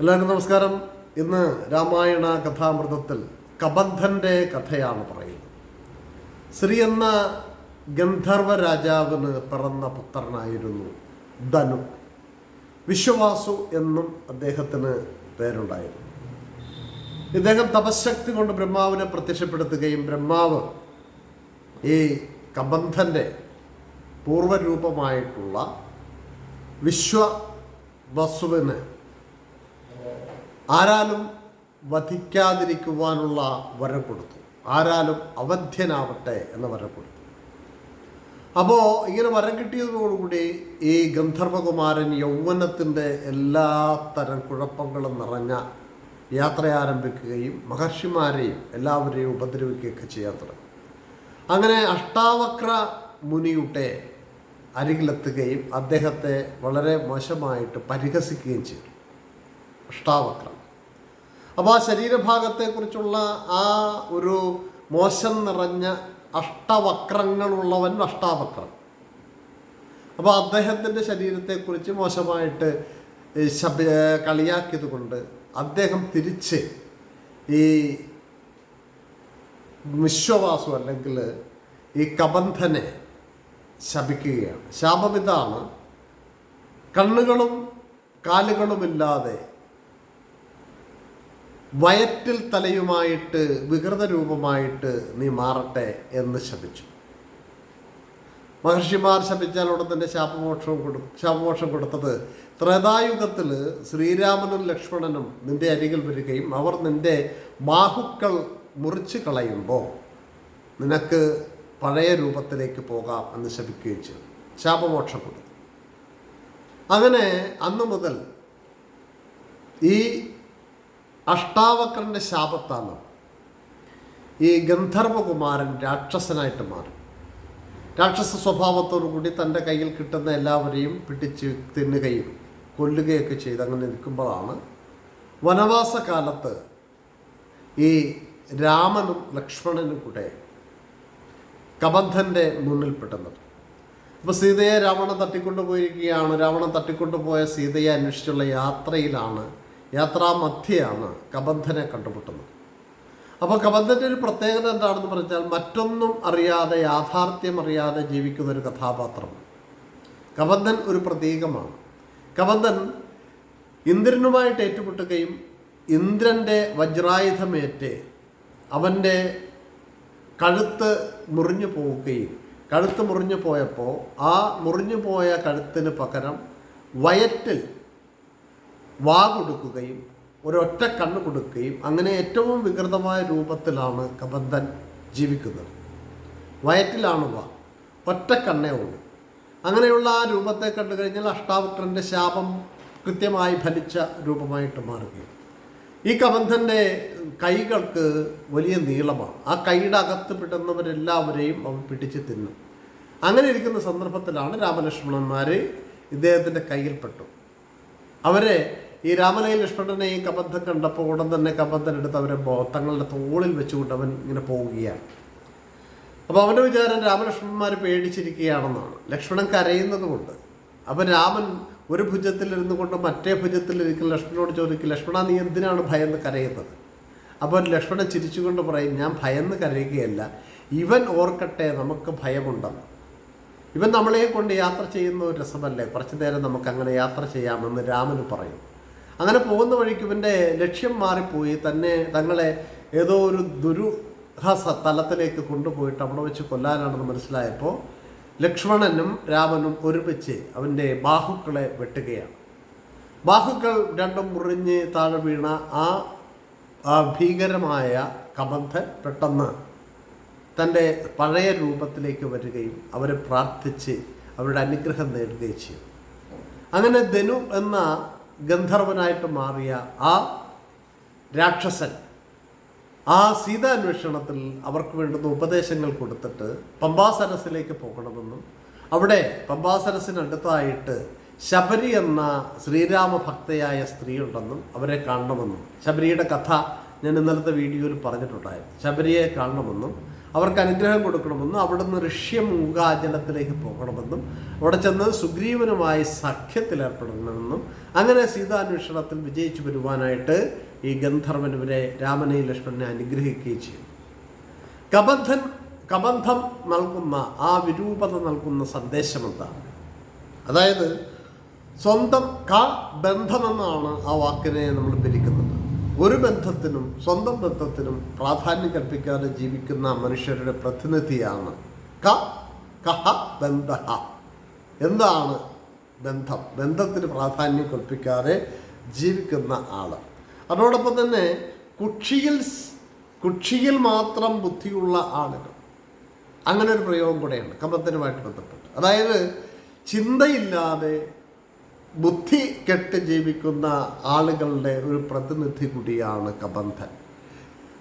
എല്ലാവർക്കും നമസ്കാരം. ഇന്ന് രാമായണ കഥാമൃതത്തിൽ കബന്ധന്റെ കഥയാണ് പറയുന്നത്. ശ്രീ എന്ന ഗന്ധർവ രാജാവിന് പിറന്ന പുത്രനായിരുന്നു ധനു. വിശ്വവാസു എന്നും അദ്ദേഹത്തിന് പേരുണ്ടായിരുന്നു. ഇദ്ദേഹം തപശക്തി കൊണ്ട് ബ്രഹ്മാവിനെ പ്രത്യക്ഷപ്പെടുത്തുകയും ബ്രഹ്മാവ് ഈ കബന്ധന്റെ പൂർവരൂപമായിട്ടുള്ള വിശ്വവസുവിന് ആരാലും വധിക്കാതിരിക്കുവാനുള്ള വരം കൊടുത്തു. ആരാലും അവധ്യനാവട്ടെ എന്ന വരം കൊടുത്തു. അപ്പോൾ ഇങ്ങനെ വരം കിട്ടിയതോടുകൂടി ഈ ഗന്ധർവകുമാരൻ യൗവനത്തിന്റെ എല്ലാ തരം കുഴപ്പങ്ങളും നിറഞ്ഞ യാത്ര ആരംഭിക്കുകയും മഹർഷിമാരെയും എല്ലാവരെയും ഉപദ്രവിക്കുകയൊക്കെ ചെയ്യാൻ തുടങ്ങി. അങ്ങനെ അഷ്ടാവക്ര മുനിയുടെ അരികിലെത്തുകയും അദ്ദേഹത്തെ വളരെ മോശമായിട്ട് പരിഹസിക്കുകയും ചെയ്തു. അഷ്ടാവക്രം അപ്പോൾ ആ ശരീരഭാഗത്തെക്കുറിച്ചുള്ള ആ ഒരു മോശം നിറഞ്ഞ അഷ്ടവക്രങ്ങളുള്ളവൻ അഷ്ടാവക്രം. അപ്പോൾ അദ്ദേഹത്തിന്റെ ശരീരത്തെക്കുറിച്ച് മോശമായിട്ട് ശബ കളിയാക്കിയത് കൊണ്ട് അദ്ദേഹം തിരിച്ച് ഈ വിശ്വവാസു അല്ലെങ്കിൽ ഈ കബന്ധനെ ശപിക്കുകയാണ്. ശാപമിതാണ് കണ്ണുകളും കാലുകളുമില്ലാതെ വയറ്റിൽ തലയുമായിട്ട് വികൃത രൂപമായിട്ട് നീ മാറട്ടെ എന്ന് ശപിച്ചു. മഹർഷിമാർ ശപിച്ചാൽ ഉടൻ തന്നെ ശാപമോക്ഷം കൊടു ശാപമോക്ഷം കൊടുത്തത് ത്രേതായുഗത്തിൽ ശ്രീരാമനും ലക്ഷ്മണനും നിന്റെ അരികിൽ വരികയും അവർ നിന്റെ ബാഹുക്കൾ മുറിച്ച് കളയുമ്പോൾ നിനക്ക് പഴയ രൂപത്തിലേക്ക് പോകാം എന്ന് ശപിക്കുകയും ചെയ്തു. ശാപമോക്ഷം കൊടുത്തു. അങ്ങനെ അന്നു മുതൽ ഈ അഷ്ടാവക്രന്റെ ശാപത്താണ് ഈ ഗന്ധർവകുമാരൻ രാക്ഷസനായിട്ട് മാറി. രാക്ഷസ സ്വഭാവത്തോടു കൂടി തന്റെ കയ്യിൽ കിട്ടുന്ന എല്ലാവരെയും പിടിച്ച് തിന്നുകയും കൊല്ലുകയൊക്കെ ചെയ്ത് അങ്ങനെ നിൽക്കുമ്പോഴാണ് വനവാസ കാലത്ത് ഈ രാമനും ലക്ഷ്മണനും കൂടെ കബന്ധന്റെ മുന്നിൽ പെട്ടുന്നത് അപ്പോൾ സീതയെ രാവണൻ തട്ടിക്കൊണ്ടുപോയിരിക്കുകയാണ്. രാവണൻ തട്ടിക്കൊണ്ടുപോയ സീതയെ അന്വേഷിച്ചുള്ള യാത്രയിലാണ് യാത്രാമധ്യയാണ് കബന്ധനെ കണ്ടുമുട്ടുന്നത്. അപ്പോൾ കബന്ധന്റെ ഒരു പ്രത്യേകത എന്താണെന്ന് പറഞ്ഞാൽ മറ്റൊന്നും അറിയാതെ യാഥാർത്ഥ്യം അറിയാതെ ജീവിക്കുന്ന ഒരു കഥാപാത്രം. കബന്ധൻ ഒരു പ്രതീകമാണ്. കബന്ധൻ ഇന്ദ്രനുമായിട്ട് ഏറ്റുമുട്ടുകയും ഇന്ദ്രന്റെ വജ്രായുധമേറ്റ് അവന്റെ കഴുത്ത് മുറിഞ്ഞു പോവുകയും കഴുത്ത് മുറിഞ്ഞു പോയപ്പോൾ ആ മുറിഞ്ഞു പോയ കഴുത്തിന് പകരം വയറ്റിൽ വാ കൊടുക്കുകയും ഒരൊറ്റ കണ്ണ് കൊടുക്കുകയും അങ്ങനെ ഏറ്റവും വികൃതമായ രൂപത്തിലാണ് കബന്ധൻ ജീവിക്കുന്നത്. വയറ്റിലാണ് വാ. ഒറ്റ കണ്ണേ ഉള്ളൂ. അങ്ങനെയുള്ള ആ രൂപത്തെ കണ്ടു കഴിഞ്ഞാൽ അഷ്ടാവക്രന്റെ ശാപം കൃത്യമായി ഫലിച്ച രൂപമായിട്ട് മാറുകയും. ഈ കബന്ധന്റെ കൈകൾക്ക് വലിയ നീളമാണ്. ആ കൈയുടെ അകത്ത് പെടുന്നവരെല്ലാവരെയും അവൻ പിടിച്ച് തിന്നും. അങ്ങനെ ഇരിക്കുന്ന സന്ദർഭത്തിലാണ് രാമലക്ഷ്മണന്മാർ ഇദ്ദേഹത്തിന്റെ കയ്യിൽപ്പെട്ടു. അവരെ ഈ രാമലയ ലക്ഷ്മണനെ ഈ കബന്ധം കണ്ടപ്പോൾ ഉടൻ തന്നെ കബന്ധൻ എടുത്ത് അവരെ തങ്ങളുടെ തോളിൽ വെച്ചുകൊണ്ട് അവൻ ഇങ്ങനെ പോവുകയാണ്. അപ്പോൾ അവന്റെ വിചാരം രാമലക്ഷ്മണന്മാർ പേടിച്ചിരിക്കുകയാണെന്നാണ്. ലക്ഷ്മണൻ കരയുന്നത് കൊണ്ട് അപ്പം രാമൻ ഒരു ഭുജത്തിലിരുന്നു കൊണ്ട് മറ്റേ ഭുജത്തിലിരിക്കും ലക്ഷ്മണനോട് ചോദിക്കും ലക്ഷ്മണ നീ എന്തിനാണ് ഭയന്ന് കരയുന്നത്? അപ്പോൾ ലക്ഷ്മണൻ ചിരിച്ചുകൊണ്ട് പറയും ഞാൻ ഭയന്ന് കരയുകയല്ല. ഇവൻ ഓർക്കട്ടെ നമുക്ക് ഭയമുണ്ടെന്ന്. ഇവൻ നമ്മളെ കൊണ്ട് യാത്ര ചെയ്യുന്ന ഒരു രസമല്ലേ? കുറച്ചു നേരം നമുക്ക് അങ്ങനെ യാത്ര ചെയ്യാമെന്ന് രാമന് പറയും. അങ്ങനെ പോകുന്ന വഴിക്ക് ഇവന്റെ ലക്ഷ്യം മാറിപ്പോയി. തന്നെ തങ്ങളെ ഏതോ ഒരു ദുരൂഹസ തലത്തിലേക്ക് കൊണ്ടുപോയിട്ട് അവിടെ വെച്ച് കൊല്ലാനാണെന്ന് മനസ്സിലായപ്പോൾ ലക്ഷ്മണനും രാമനും ഒരുമിച്ച് അവന്റെ ബാഹുക്കളെ വെട്ടുകയാണ്. ബാഹുക്കൾ രണ്ടും മുറിഞ്ഞ് താഴെ വീണ ആ ഭീകരമായ കബന്ധൻ പെട്ടെന്ന് തന്റെ പഴയ രൂപത്തിലേക്ക് വരികയും അവരെ പ്രാർത്ഥിച്ച് അവരുടെ അനുഗ്രഹം നേടുകയും ചെയ്യും അങ്ങനെ ധനു എന്ന ഗന്ധർവനായിട്ട് മാറിയ ആ രാക്ഷസൻ ആ സീതാന്വേഷണത്തിൽ അവർക്ക് വേണ്ടുന്ന ഉപദേശങ്ങൾ കൊടുത്തിട്ട് പമ്പാസരസിലേക്ക് പോകണമെന്നും അവിടെ പമ്പാസരസിനടുത്തായിട്ട് ശബരി എന്ന ശ്രീരാമ ഭക്തയായ സ്ത്രീ ഉണ്ടെന്നും അവരെ കാണണമെന്നും. ശബരിയുടെ കഥ ഞാൻ ഇന്നലത്തെ വീഡിയോയിൽ പറഞ്ഞിട്ടുണ്ടായിരുന്നു. ശബരിയെ കാണണമെന്നും അവർക്ക് അനുഗ്രഹം കൊടുക്കണമെന്നും അവിടുന്ന് ഋഷ്യമൂകാജലത്തിലേക്ക് പോകണമെന്നും അവിടെ ചെന്ന് സുഗ്രീവനുമായി സഖ്യത്തിലേർപ്പെടണമെന്നും അങ്ങനെ സീതാന്വേഷണത്തിൽ വിജയിച്ചു വരുവാനായിട്ട് ഈ ഗന്ധർവൻ ഇവരെ രാമനെയും ലക്ഷ്മണനെ അനുഗ്രഹിക്കുകയും ചെയ്യും. കബന്ധൻ കബന്ധം നൽകുന്ന ആ വിരൂപത നൽകുന്ന സന്ദേശം എന്താണ് അതായത് സ്വന്തം ക ബന്ധമെന്നാണ് ആ വാക്കിനെ നമ്മൾ ഒരു ബന്ധത്തിനും സ്വന്തം ബന്ധത്തിനും പ്രാധാന്യം കൽപ്പിക്കാതെ ജീവിക്കുന്ന മനുഷ്യരുടെ പ്രതിനിധിയാണ്. ക കഹ ബന്ധ എന്താണ് ബന്ധം? ബന്ധത്തിന് പ്രാധാന്യം കൽപ്പിക്കാതെ ജീവിക്കുന്ന ആൾ. അതോടൊപ്പം തന്നെ കുക്ഷിയിൽ കുക്ഷിയിൽ മാത്രം ബുദ്ധിയുള്ള ആളുകൾ. അങ്ങനെ ഒരു പ്രയോഗം കൂടെയാണ് കമ്പത്തിനുമായിട്ട് ബന്ധപ്പെട്ട്. അതായത് ചിന്തയില്ലാതെ ബുദ്ധി കെട്ട് ജീവിക്കുന്ന ആളുകളുടെ ഒരു പ്രതിനിധി കൂടിയാണ് കബന്ധൻ.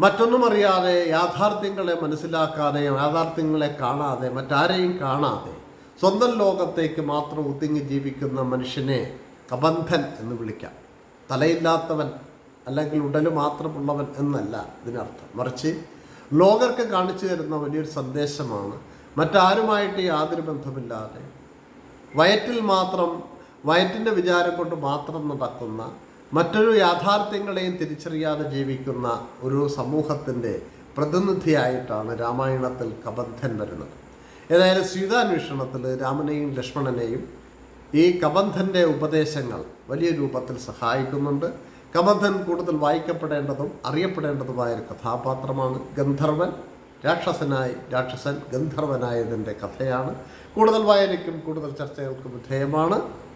മറ്റൊന്നും അറിയാതെ യാഥാർത്ഥ്യങ്ങളെ മനസ്സിലാക്കാതെ യാഥാർത്ഥ്യങ്ങളെ കാണാതെ മറ്റാരെയും കാണാതെ സ്വന്തം ലോകത്തേക്ക് മാത്രം ഒതുങ്ങി ജീവിക്കുന്ന മനുഷ്യനെ കബന്ധൻ എന്ന് വിളിക്കാം. തലയില്ലാത്തവൻ അല്ലെങ്കിൽ ഉടൽ മാത്രമുള്ളവൻ എന്നല്ല ഇതിനർത്ഥം. മറിച്ച് ലോകർക്ക് കാണിച്ചു തരുന്ന വലിയൊരു സന്ദേശമാണ് മറ്റാരുമായിട്ട് യാതൊരു ബന്ധമില്ലാതെ വയറ്റിൽ മാത്രം വയറ്റിന്റെ വിചാരം കൊണ്ട് മാത്രം നടക്കുന്ന മറ്റൊരു യാഥാർത്ഥ്യങ്ങളെയും തിരിച്ചറിയാതെ ജീവിക്കുന്ന ഒരു സമൂഹത്തിന്റെ പ്രതിനിധിയായിട്ടാണ് രാമായണത്തിൽ കബന്ധൻ വരുന്നത്. ഏതായാലും സീതാന്വേഷണത്തിൽ രാമനെയും ലക്ഷ്മണനെയും ഈ കബന്ധന്റെ ഉപദേശങ്ങൾ വലിയ രൂപത്തിൽ സഹായിക്കുന്നുണ്ട്. കബന്ധൻ കൂടുതൽ വായിക്കപ്പെടേണ്ടതും അറിയപ്പെടേണ്ടതുമായ ഒരു കഥാപാത്രമാണ് ഗന്ധർവൻ. രാക്ഷസനായി രാക്ഷസൻ ഗന്ധർവനായതിന്റെ കഥയാണ്. കൂടുതൽ വായനയ്ക്കും കൂടുതൽ ചർച്ചകൾക്കും വിധേയമാണ്.